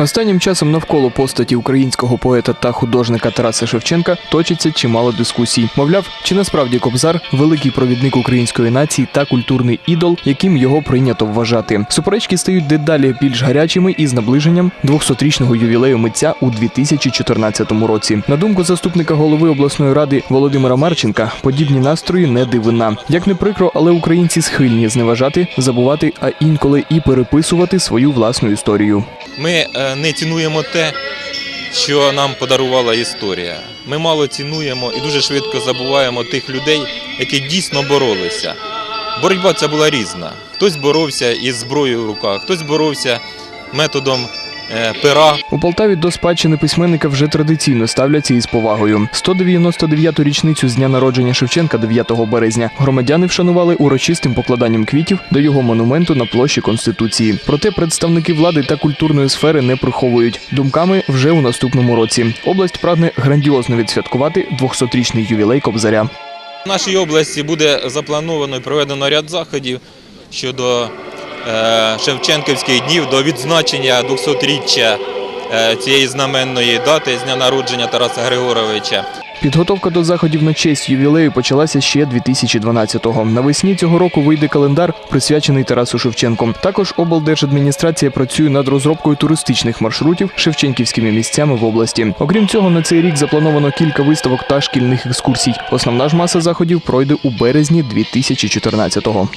Останнім часом навколо постаті українського поета та художника Тараса Шевченка точиться чимало дискусій. Мовляв, чи насправді Кобзар великий провідник української нації та культурний ідол, яким його прийнято вважати. Суперечки стають дедалі більш гарячими із наближенням 200-річного ювілею митця у 2014 році. На думку заступника голови обласної ради Володимира Марченка, подібні настрої не дивина. Як не прикро, але українці схильні зневажати, забувати, а інколи і переписувати свою власну історію. Ми е, не цінуємо те, що нам подарувала історія. Ми мало цінуємо і дуже швидко забуваємо тих людей, які дійсно боролися. Боротьба ця була різна. Хтось боровся із зброєю в руках, хтось боровся методом пера. У Полтаві до спадщини письменника вже традиційно ставляться із повагою. 199-ту річницю з дня народження Шевченка 9 березня громадяни вшанували урочистим покладанням квітів до його монументу на площі Конституції. Проте представники влади та культурної сфери не приховують думками вже у наступному році. Область прагне грандіозно відсвяткувати 200-річний ювілей Кобзаря. В нашій області буде заплановано і проведено ряд заходів щодо е, Шевченківських днів, до відзначення 200-річчя е, цієї знаменної дати з дня народження Тараса Григоровича. Підготовка до заходів на честь ювілею почалася ще 2012-го. Навесні цього року вийде календар, присвячений Тарасу Шевченку. Також облдержадміністрація працює над розробкою туристичних маршрутів шевченківськими місцями в області. Окрім цього, на цей рік заплановано кілька виставок та шкільних екскурсій. Основна ж маса заходів пройде у березні 2014-го.